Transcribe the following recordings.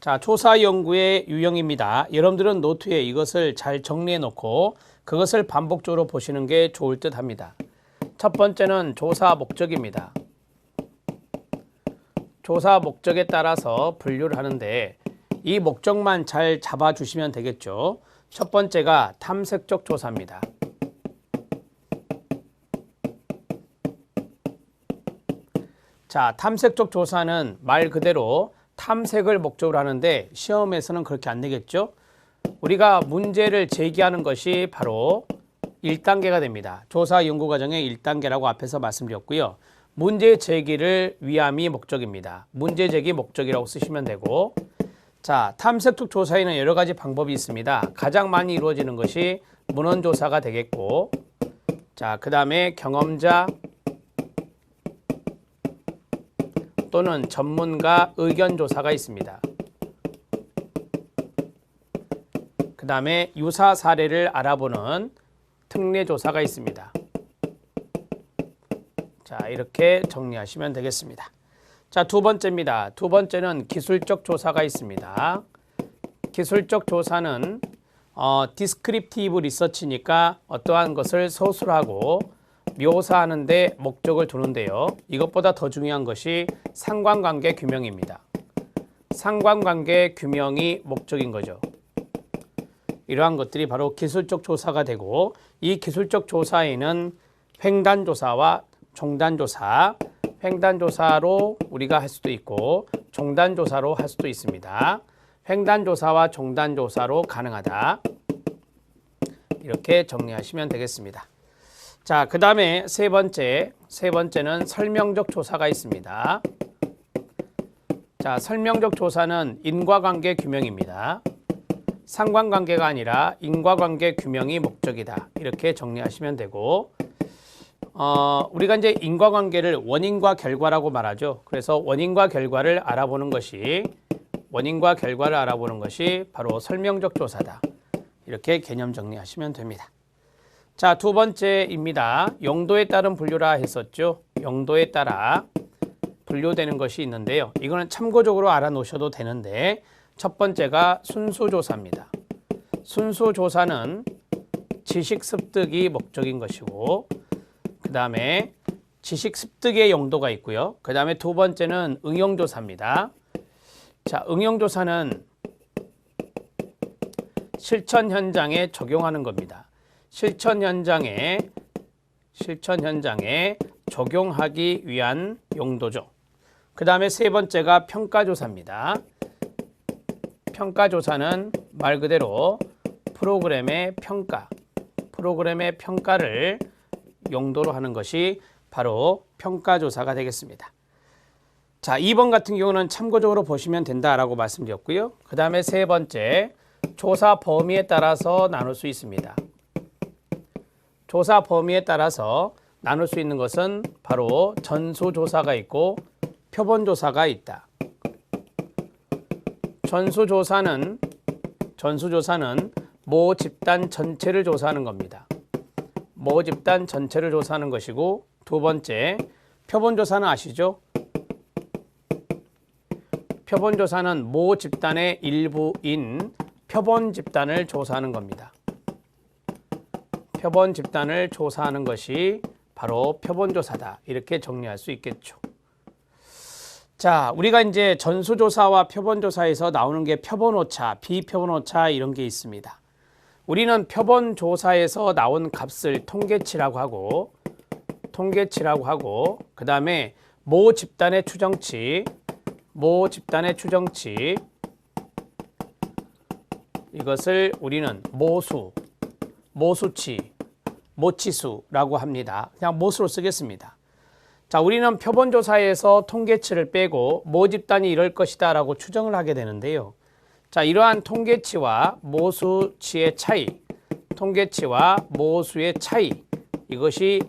자, 조사 연구의 유형입니다. 여러분들은 노트에 이것을 잘 정리해 놓고 그것을 반복적으로 보시는 게 좋을 듯 합니다. 첫 번째는 조사 목적입니다. 조사 목적에 따라서 분류를 하는데 이 목적만 잘 잡아 주시면 되겠죠. 첫 번째가 탐색적 조사입니다. 자, 탐색적 조사는 말 그대로 탐색을 목적으로 하는데 시험에서는 그렇게 안 되겠죠? 우리가 문제를 제기하는 것이 바로 1단계가 됩니다. 조사 연구 과정의 1단계라고 앞에서 말씀드렸고요. 문제 제기를 위함이 목적입니다. 문제 제기 목적이라고 쓰시면 되고 자, 탐색적 조사에는 여러 가지 방법이 있습니다. 가장 많이 이루어지는 것이 문헌 조사가 되겠고 자, 그 다음에 경험자 또는 전문가 의견 조사가 있습니다. 그 다음에 유사 사례를 알아보는 특례 조사가 있습니다. 자, 이렇게 정리하시면 되겠습니다. 자, 두 번째입니다. 두 번째는 기술적 조사가 있습니다. 기술적 조사는 어, 디스크립티브 리서치니까 어떠한 것을 서술하고 묘사하는데 목적을 두는데요. 이것보다 더 중요한 것이 상관관계 규명입니다. 상관관계 규명이 목적인 거죠. 이러한 것들이 바로 기술적 조사가 되고 이 기술적 조사에는 횡단 조사와 종단 조사, 횡단 조사로 우리가 할 수도 있고 종단 조사로 할 수도 있습니다. 횡단 조사와 종단 조사로 가능하다. 이렇게 정리하시면 되겠습니다. 자, 그 다음에 세 번째, 세 번째는 설명적 조사가 있습니다. 자, 설명적 조사는 인과관계 규명입니다. 상관관계가 아니라 인과관계 규명이 목적이다. 이렇게 정리하시면 되고, 어, 우리가 이제 인과관계를 원인과 결과라고 말하죠. 그래서 원인과 결과를 알아보는 것이 원인과 결과를 알아보는 것이 바로 설명적 조사다. 이렇게 개념 정리하시면 됩니다. 자, 두 번째입니다. 용도에 따른 분류라 했었죠. 용도에 따라 분류되는 것이 있는데요. 이거는 참고적으로 알아놓으셔도 되는데 첫 번째가 순수조사입니다. 순수조사는 지식 습득이 목적인 것이고 그 다음에 지식 습득의 용도가 있고요. 그 다음에 두 번째는 응용조사입니다. 자, 응용조사는 실천 현장에 적용하는 겁니다. 실천 현장에 실천 현장에 적용하기 위한 용도죠. 그 다음에 세 번째가 평가조사입니다. 평가조사는 말 그대로 프로그램의 평가, 프로그램의 평가를 용도로 하는 것이 바로 평가조사가 되겠습니다. 자, 2번 같은 경우는 참고적으로 보시면 된다라고 말씀드렸고요. 그 다음에 세 번째, 조사 범위에 따라서 나눌 수 있습니다. 조사 범위에 따라서 나눌 수 있는 것은 바로 전수조사가 있고 표본조사가 있다. 전수조사는 전수조사는 모 집단 전체를 조사하는 겁니다. 모 집단 전체를 조사하는 것이고 두 번째 표본조사는 아시죠? 표본조사는 모 집단의 일부인 표본 집단을 조사하는 겁니다. 표본 집단을 조사하는 것이 바로 표본조사다. 이렇게 정리할 수 있겠죠. 자, 우리가 이제 전수조사와 표본조사에서 나오는 게 표본오차, 비표본오차 이런 게 있습니다. 우리는 표본조사에서 나온 값을 통계치라고 하고, 통계치라고 하고, 그 다음에 모 집단의 추정치, 모 집단의 추정치, 이것을 우리는 모수, 모수치, 모치수라고 합니다. 그냥 모수로 쓰겠습니다. 자, 우리는 표본조사에서 통계치를 빼고 모 집단이 이럴 것이다 라고 추정을 하게 되는데요. 자, 이러한 통계치와 모수치의 차이, 통계치와 모수의 차이, 이것이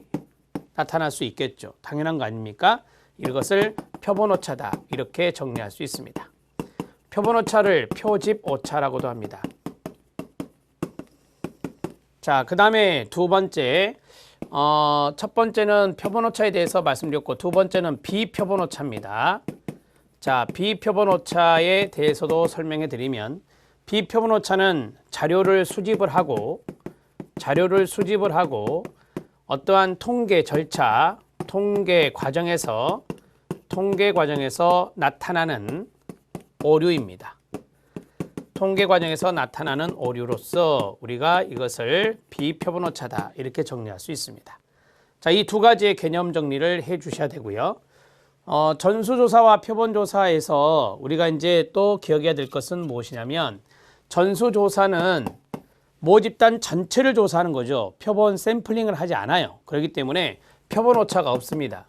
나타날 수 있겠죠. 당연한 거 아닙니까? 이것을 표본오차다. 이렇게 정리할 수 있습니다. 표본오차를 표집오차라고도 합니다. 자, 그 다음에 두 번째, 어, 첫 번째는 표본오차에 대해서 말씀드렸고, 두 번째는 비표본오차입니다. 자, 비표본 오차에 대해서도 설명해 드리면 비표본 오차는 자료를 수집을 하고 자료를 수집을 하고 어떠한 통계 절차, 통계 과정에서 통계 과정에서 나타나는 오류입니다. 통계 과정에서 나타나는 오류로서 우리가 이것을 비표본 오차다 이렇게 정리할 수 있습니다. 자, 이 두 가지의 개념 정리를 해 주셔야 되고요. 어, 전수조사와 표본조사에서 우리가 이제 또 기억해야 될 것은 무엇이냐면 전수조사는 모집단 전체를 조사하는 거죠. 표본 샘플링을 하지 않아요. 그렇기 때문에 표본 오차가 없습니다.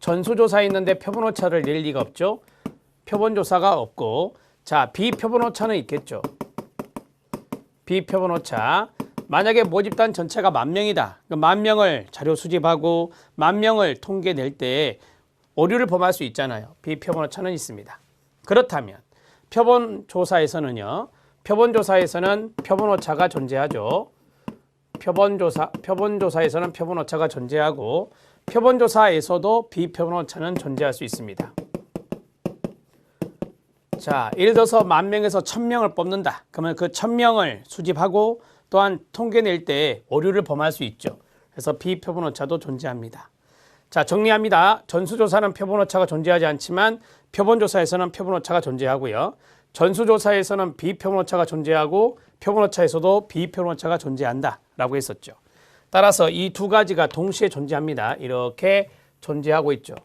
전수조사에 있는데 표본 오차를 낼 리가 없죠. 표본 조사가 없고 자 비표본 오차는 있겠죠. 비표본 오차 만약에 모집단 전체가 만 명이다. 그만 명을 자료 수집하고 만 명을 통계 낼 때 오류를 범할 수 있잖아요. 비표본 오차는 있습니다. 그렇다면 표본 조사에서는요. 표본 조사에서는 표본 오차가 존재하죠. 표본 조사 표본 조사에서는 표본 오차가 존재하고 표본 조사에서도 비표본 오차는 존재할 수 있습니다. 자, 예를 들어서 만 명에서 천 명을 뽑는다. 그러면 그 천 명을 수집하고 또한 통계 낼 때 오류를 범할 수 있죠. 그래서 비표본 오차도 존재합니다. 자, 정리합니다. 전수조사는 표본 오차가 존재하지 않지만 표본 조사에서는 표본 오차가 존재하고요. 전수조사에서는 비표본 오차가 존재하고 표본 오차에서도 비표본 오차가 존재한다라고 했었죠. 따라서 이 두 가지가 동시에 존재합니다. 이렇게 존재하고 있죠.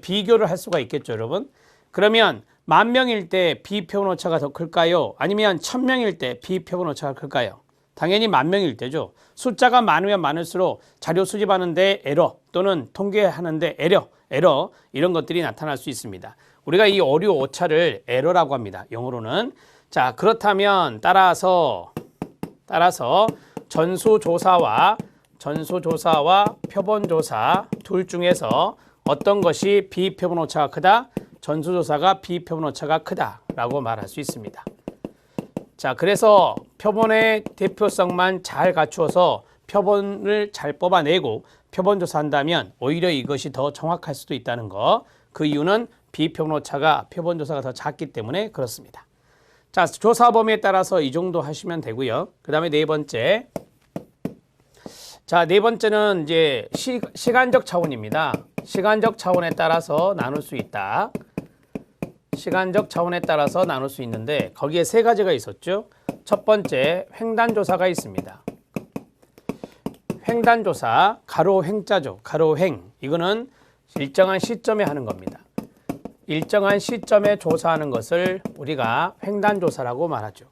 비교를 할 수가 있겠죠, 여러분. 그러면 만 명일 때 비표본 오차가 더 클까요? 아니면 천 명일 때 비표본 오차가 클까요? 당연히 만 명일 때죠. 숫자가 많으면 많을수록 자료 수집하는데 에러 또는 통계하는데 에러, 에러 이런 것들이 나타날 수 있습니다. 우리가 이 오류 오차를 에러라고 합니다. 영어로는 자 그렇다면 따라서 따라서 전수조사와 전수조사와 표본조사 둘 중에서 어떤 것이 비표본 오차가 크다? 전수조사가 비표본 오차가 크다라고 말할 수 있습니다. 자, 그래서 표본의 대표성만 잘 갖추어서 표본을 잘 뽑아내고 표본 조사한다면 오히려 이것이 더 정확할 수도 있다는 거. 그 이유는 비표본 오차가 표본 조사가 더 작기 때문에 그렇습니다. 자, 조사 범위에 따라서 이 정도 하시면 되고요. 그다음에 네 번째. 자, 네 번째는 이제 시, 시간적 차원입니다. 시간적 차원에 따라서 나눌 수 있다. 시간적 차원에 따라서 나눌 수 있는데 거기에 세 가지가 있었죠. 첫 번째 횡단조사가 있습니다. 횡단조사 가로 횡자죠. 가로 횡 이거는 일정한 시점에 하는 겁니다. 일정한 시점에 조사하는 것을 우리가 횡단조사라고 말하죠.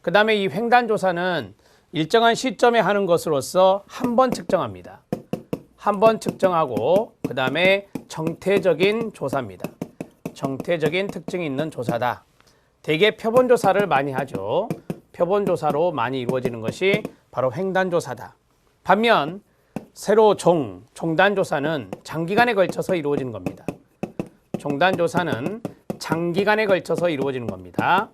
그 다음에 이 횡단조사는 일정한 시점에 하는 것으로서 한 번 측정합니다. 한 번 측정하고 그 다음에 정태적인 조사입니다. 정태적인 특징이 있는 조사다. 대개 표본 조사를 많이 하죠. 표본 조사로 많이 이루어지는 것이 바로 횡단 조사다. 반면 세로 종, 종단 조사는 장기간에 걸쳐서 이루어지는 겁니다. 종단 조사는 장기간에 걸쳐서 이루어지는 겁니다.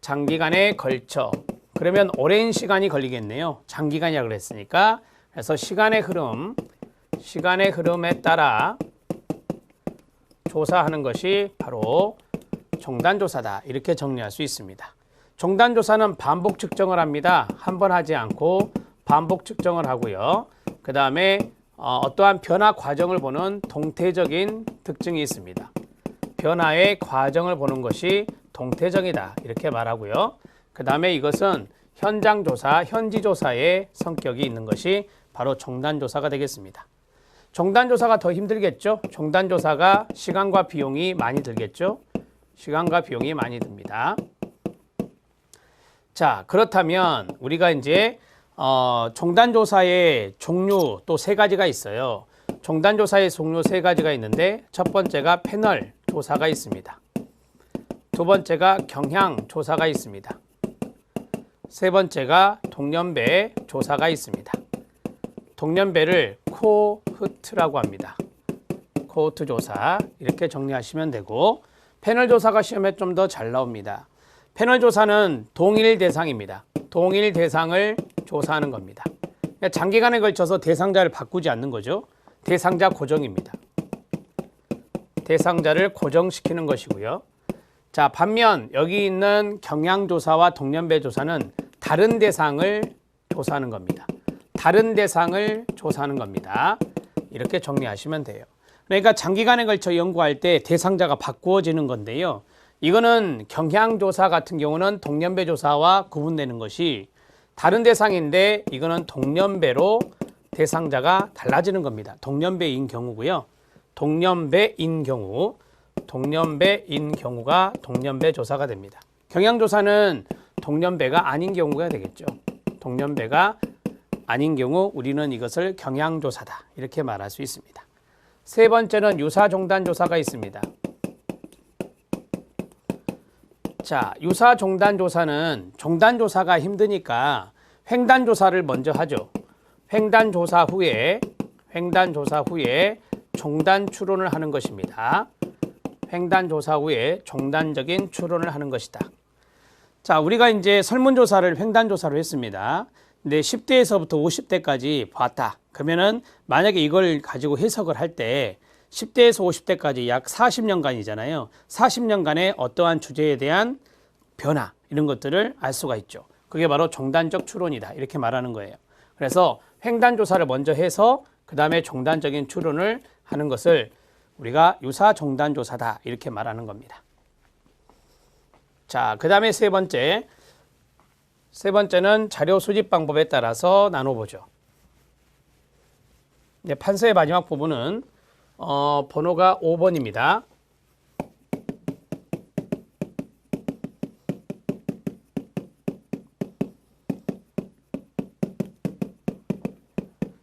장기간에 걸쳐. 그러면 오랜 시간이 걸리겠네요. 장기간이라고 그랬으니까. 그래서 시간의 흐름, 시간의 흐름에 따라 조사하는 것이 바로 종단조사다. 이렇게 정리할 수 있습니다. 종단조사는 반복 측정을 합니다. 한 번 하지 않고 반복 측정을 하고요. 그 다음에 어, 떠한 변화 과정을 보는 동태적인 특징이 있습니다. 변화의 과정을 보는 것이 동태적이다. 이렇게 말하고요. 그 다음에 이것은 현장조사, 현지조사의 성격이 있는 것이 바로 종단조사가 되겠습니다. 종단조사가 더 힘들겠죠. 종단조사가 시간과 비용이 많이 들겠죠. 시간과 비용이 많이 듭니다. 자, 그렇다면 우리가 이제 어, 종단조사의 종류 또 세 가지가 있어요. 종단조사의 종류 세 가지가 있는데 첫 번째가 패널 조사가 있습니다. 두 번째가 경향 조사가 있습니다. 세 번째가 동년배 조사가 있습니다. 동년배를 코흐트라고 합니다. 코호트 조사 이렇게 정리하시면 되고 패널 조사가 시험에 좀 더 잘 나옵니다. 패널 조사는 동일 대상입니다. 동일 대상을 조사하는 겁니다. 그러니까 장기간에 걸쳐서 대상자를 바꾸지 않는 거죠. 대상자 고정입니다. 대상자를 고정시키는 것이고요. 자, 반면 여기 있는 경향조사와 동년배 조사는 다른 대상을 조사하는 겁니다. 다른 대상을 조사하는 겁니다. 이렇게 정리하시면 돼요. 그러니까 장기간에 걸쳐 연구할 때 대상자가 바꾸어지는 건데요. 이거는 경향조사 같은 경우는 동년배 조사와 구분되는 것이 다른 대상인데 이거는 동년배로 대상자가 달라지는 겁니다. 동년배인 경우고요. 동년배인 경우, 동년배인 경우가 동년배 조사가 됩니다. 경향조사는 동년배가 아닌 경우가 되겠죠. 동년배가 아닌 경우 우리는 이것을 경향조사다 이렇게 말할 수 있습니다. 세 번째는 유사종단 조사가 있습니다. 자, 유사종단 조사는 종단 조사가 힘드니까 횡단 조사를 먼저 하죠. 횡단 조사 후에 횡단 조사 후에 종단 추론을 하는 것입니다. 횡단 조사 후에 종단적인 추론을 하는 것이다. 자, 우리가 이제 설문조사를 횡단조사로 했습니다. 근데 10대에서부터 50대까지 봤다. 그러면은 만약에 이걸 가지고 해석을 할 때 10대에서 50대까지 약 40년간이잖아요. 40년간의 어떠한 주제에 대한 변화 이런 것들을 알 수가 있죠. 그게 바로 종단적 추론이다. 이렇게 말하는 거예요. 그래서 횡단 조사를 먼저 해서 그 다음에 종단적인 추론을 하는 것을 우리가 유사 종단 조사다. 이렇게 말하는 겁니다. 자, 그 다음에 세 번째. 세 번째는 자료 수집 방법에 따라서 나눠보죠. 네, 판서의 마지막 부분은 어, 번호가 5번입니다.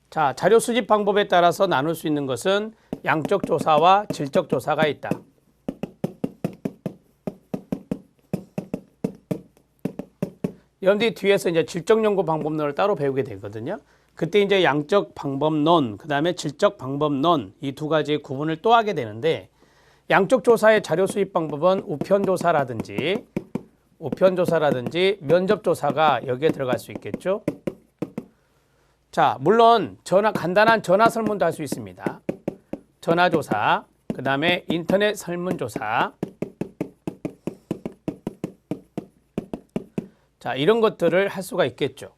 자, 자료 수집 방법에 따라서 나눌 수 있는 것은 양적 조사와 질적 조사가 있다. 여러분들이 뒤에서 이제 질적 연구 방법론을 따로 배우게 되거든요. 그때 이제 양적 방법론, 그 다음에 질적 방법론 이 두 가지 구분을 또 하게 되는데 양적 조사의 자료 수입 방법은 우편 조사라든지 우편 조사라든지 면접 조사가 여기에 들어갈 수 있겠죠. 자, 물론 전화 간단한 전화 설문도 할 수 있습니다. 전화 조사, 그 다음에 인터넷 설문 조사. 자, 이런 것들을 할 수가 있겠죠.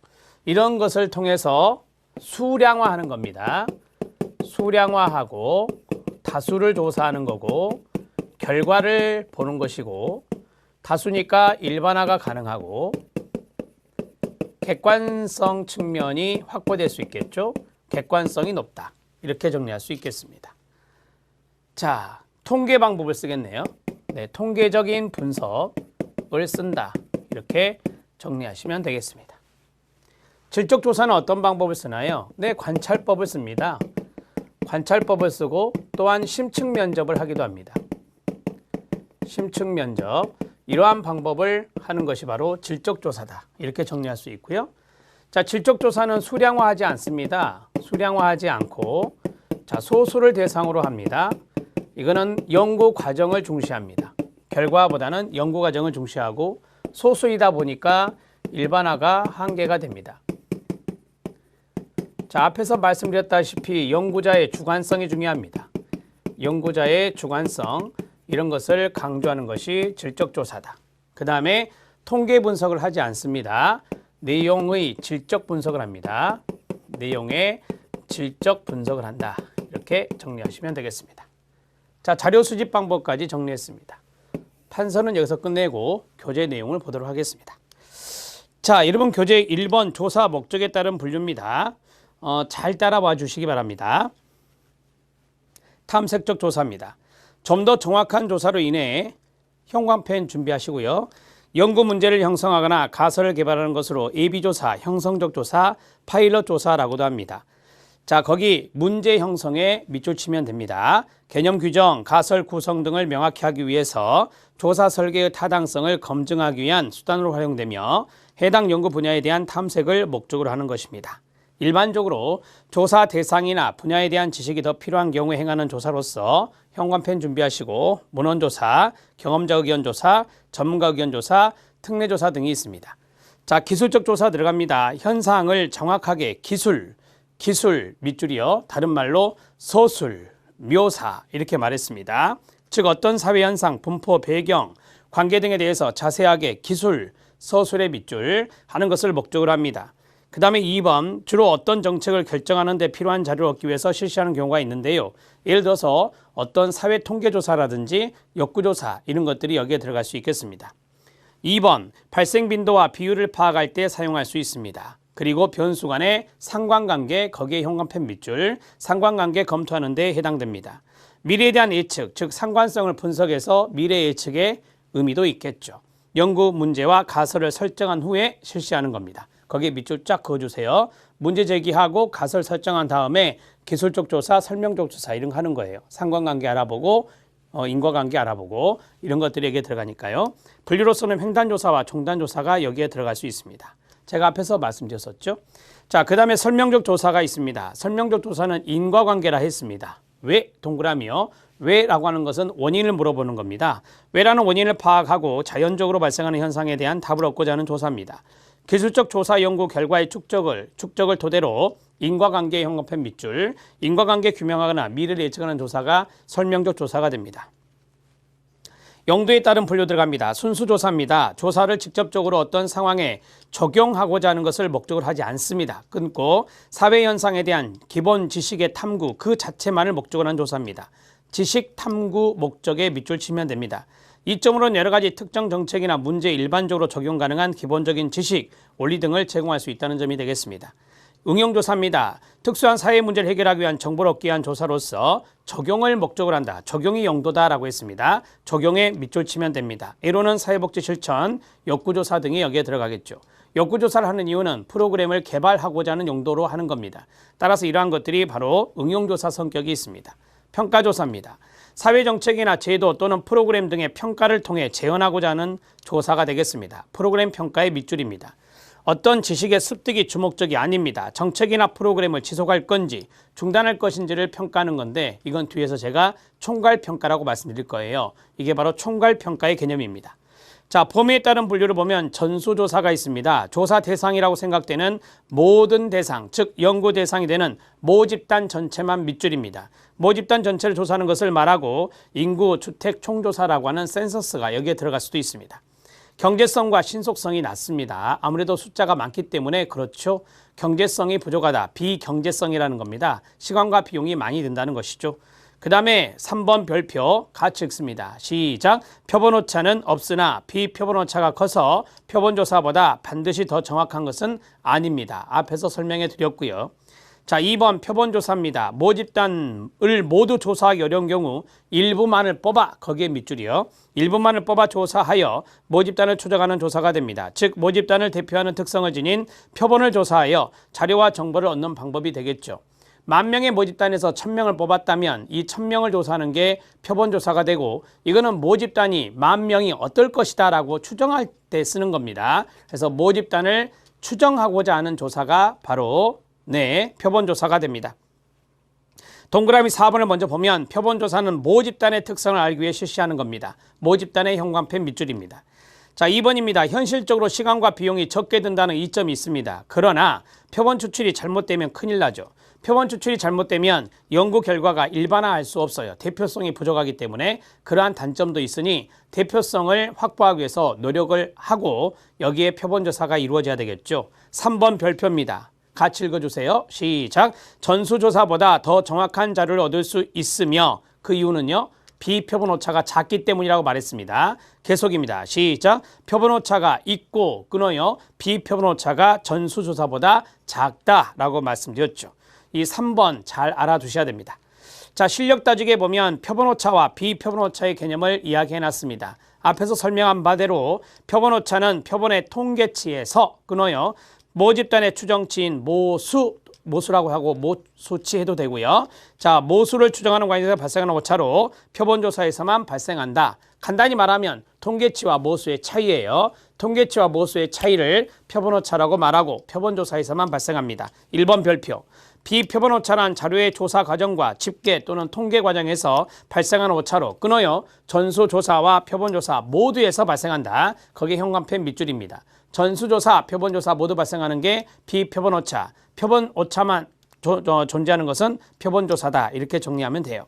이런 것을 통해서 수량화하는 겁니다. 수량화하고 다수를 조사하는 거고 결과를 보는 것이고 다수니까 일반화가 가능하고 객관성 측면이 확보될 수 있겠죠. 객관성이 높다. 이렇게 정리할 수 있겠습니다. 자, 통계 방법을 쓰겠네요. 네, 통계적인 분석을 쓴다. 이렇게 정리하시면 되겠습니다. 질적 조사는 어떤 방법을 쓰나요? 네, 관찰법을 씁니다. 관찰법을 쓰고 또한 심층 면접을 하기도 합니다. 심층 면접. 이러한 방법을 하는 것이 바로 질적 조사다. 이렇게 정리할 수 있고요. 자, 질적 조사는 수량화하지 않습니다. 수량화하지 않고 자, 소수를 대상으로 합니다. 이거는 연구 과정을 중시합니다. 결과보다는 연구 과정을 중시하고 소수이다 보니까 일반화가 한계가 됩니다. 자, 앞에서 말씀드렸다시피 연구자의 주관성이 중요합니다. 연구자의 주관성 이런 것을 강조하는 것이 질적 조사다. 그 다음에 통계 분석을 하지 않습니다. 내용의 질적 분석을 합니다. 내용의 질적 분석을 한다. 이렇게 정리하시면 되겠습니다. 자, 자료 수집 방법까지 정리했습니다. 판서는 여기서 끝내고 교재 내용을 보도록 하겠습니다. 자, 여러분 교재 1번 조사 목적에 따른 분류입니다. 어, 잘 따라와 주시기 바랍니다. 탐색적 조사입니다. 좀 더 정확한 조사로 인해 형광펜 준비하시고요. 연구 문제를 형성하거나 가설을 개발하는 것으로 예비조사, 형성적 조사, 파일럿 조사라고도 합니다. 자, 거기 문제 형성에 밑줄 치면 됩니다. 개념 규정, 가설 구성 등을 명확히 하기 위해서 조사 설계의 타당성을 검증하기 위한 수단으로 활용되며 해당 연구 분야에 대한 탐색을 목적으로 하는 것입니다. 일반적으로 조사 대상이나 분야에 대한 지식이 더 필요한 경우에 행하는 조사로서 현관펜 준비하시고 문헌조사, 경험자 의견 조사, 전문가 의견 조사, 특례 조사 등이 있습니다. 자, 기술적 조사 들어갑니다. 현상을 정확하게 기술, 기술 밑줄이요. 다른 말로 서술, 묘사 이렇게 말했습니다. 즉 어떤 사회 현상, 분포, 배경, 관계 등에 대해서 자세하게 기술, 서술의 밑줄 하는 것을 목적으로 합니다. 그 다음에 2번 주로 어떤 정책을 결정하는 데 필요한 자료를 얻기 위해서 실시하는 경우가 있는데요. 예를 들어서 어떤 사회 통계조사라든지 역구조사 이런 것들이 여기에 들어갈 수 있겠습니다. 2번 발생 빈도와 비율을 파악할 때 사용할 수 있습니다. 그리고 변수 간의 상관관계 거기에 현관펜 밑줄 상관관계 검토하는 데 해당됩니다. 미래에 대한 예측 즉 상관성을 분석해서 미래 예측의 의미도 있겠죠. 연구 문제와 가설을 설정한 후에 실시하는 겁니다. 거기에 밑줄 쫙 그어주세요. 문제 제기하고 가설 설정한 다음에 기술적 조사, 설명적 조사 이런 거 하는 거예요. 상관관계 알아보고 어, 인과관계 알아보고 이런 것들이 여기에 들어가니까요. 분류로서는 횡단조사와 종단조사가 여기에 들어갈 수 있습니다. 제가 앞에서 말씀드렸었죠. 자, 그 다음에 설명적 조사가 있습니다. 설명적 조사는 인과관계라 했습니다. 왜? 동그라미요. 왜라고 하는 것은 원인을 물어보는 겁니다. 왜라는 원인을 파악하고 자연적으로 발생하는 현상에 대한 답을 얻고자 하는 조사입니다. 기술적 조사 연구 결과의 축적을 축적을 토대로 인과관계 현관편 밑줄, 인과관계 규명하거나 미래를 예측하는 조사가 설명적 조사가 됩니다. 용도에 따른 분류 들어갑니다. 순수 조사입니다. 조사를 직접적으로 어떤 상황에 적용하고자 하는 것을 목적으로 하지 않습니다. 끊고 사회 현상에 대한 기본 지식의 탐구 그 자체만을 목적으로 한 조사입니다. 지식 탐구 목적에 밑줄 치면 됩니다. 이점으로는 여러 가지 특정 정책이나 문제에 일반적으로 적용 가능한 기본적인 지식, 원리 등을 제공할 수 있다는 점이 되겠습니다. 응용조사입니다. 특수한 사회 문제를 해결하기 위한 정보를 얻기 위한 조사로서 적용을 목적으로 한다. 적용이 용도다라고 했습니다. 적용에 밑줄 치면 됩니다. 예로는 사회복지 실천, 역구조사 등이 여기에 들어가겠죠. 역구조사를 하는 이유는 프로그램을 개발하고자 하는 용도로 하는 겁니다. 따라서 이러한 것들이 바로 응용조사 성격이 있습니다. 평가조사입니다. 사회정책이나 제도 또는 프로그램 등의 평가를 통해 재현하고자 하는 조사가 되겠습니다. 프로그램 평가의 밑줄입니다. 어떤 지식의 습득이 주목적이 아닙니다. 정책이나 프로그램을 지속할 건지 중단할 것인지를 평가하는 건데 이건 뒤에서 제가 총괄평가라고 말씀드릴 거예요. 이게 바로 총괄평가의 개념입니다. 자, 범위에 따른 분류를 보면 전수조사가 있습니다. 조사 대상이라고 생각되는 모든 대상, 즉 연구 대상이 되는 모집단 전체만 밑줄입니다. 모집단 전체를 조사하는 것을 말하고 인구 주택 총조사라고 하는 센서스가 여기에 들어갈 수도 있습니다. 경제성과 신속성이 낮습니다. 아무래도 숫자가 많기 때문에 그렇죠. 경제성이 부족하다. 비경제성이라는 겁니다. 시간과 비용이 많이 든다는 것이죠. 그 다음에 3번 별표 같이 읽습니다. 시작. 표본 오차는 없으나 비표본 오차가 커서 표본 조사보다 반드시 더 정확한 것은 아닙니다. 앞에서 설명해 드렸고요. 자, 2번 표본 조사입니다. 모집단을 모두 조사하기 어려운 경우 일부만을 뽑아 거기에 밑줄이요. 일부만을 뽑아 조사하여 모집단을 추적하는 조사가 됩니다. 즉 모집단을 대표하는 특성을 지닌 표본을 조사하여 자료와 정보를 얻는 방법이 되겠죠. 만 명의 모집단에서 천 명을 뽑았다면 이 천 명을 조사하는 게 표본 조사가 되고 이거는 모집단이 만 명이 어떨 것이다라고 추정할 때 쓰는 겁니다. 그래서 모집단을 추정하고자 하는 조사가 바로 네, 표본 조사가 됩니다. 동그라미 4번을 먼저 보면 표본 조사는 모집단의 특성을 알기 위해 실시하는 겁니다. 모집단의 현관펜 밑줄입니다. 자, 2번입니다. 현실적으로 시간과 비용이 적게 든다는 이점이 있습니다. 그러나 표본 추출이 잘못되면 큰일 나죠. 표본 추출이 잘못되면 연구 결과가 일반화할 수 없어요. 대표성이 부족하기 때문에 그러한 단점도 있으니 대표성을 확보하기 위해서 노력을 하고 여기에 표본 조사가 이루어져야 되겠죠. 3번 별표입니다. 같이 읽어주세요. 시작. 전수조사보다 더 정확한 자료를 얻을 수 있으며 그 이유는요. 비표본 오차가 작기 때문이라고 말했습니다. 계속입니다. 시작. 표본 오차가 있고 끊어요. 비표본 오차가 전수조사보다 작다라고 말씀드렸죠. 이 3번 잘 알아두셔야 됩니다. 자, 실력 따지게 보면 표본 오차와 비표본 오차의 개념을 이야기해 놨습니다. 앞에서 설명한 바대로 표본 오차는 표본의 통계치에서 끊어요. 모 집단의 추정치인 모수 모수라고 하고 모수치 해도 되고요. 자, 모수를 추정하는 과정에서 발생하는 오차로 표본조사에서만 발생한다. 간단히 말하면 통계치와 모수의 차이예요. 통계치와 모수의 차이를 표본오차라고 말하고 표본조사에서만 발생합니다. 1번 별표. 비표본 오차란 자료의 조사 과정과 집계 또는 통계 과정에서 발생하는 오차로 끊어요. 전수조사와 표본조사 모두에서 발생한다. 거기에 현관펜 밑줄입니다. 전수조사, 표본조사 모두 발생하는 게 비표본 오차. 표본 오차만 조, 조, 존재하는 것은 표본조사다. 이렇게 정리하면 돼요.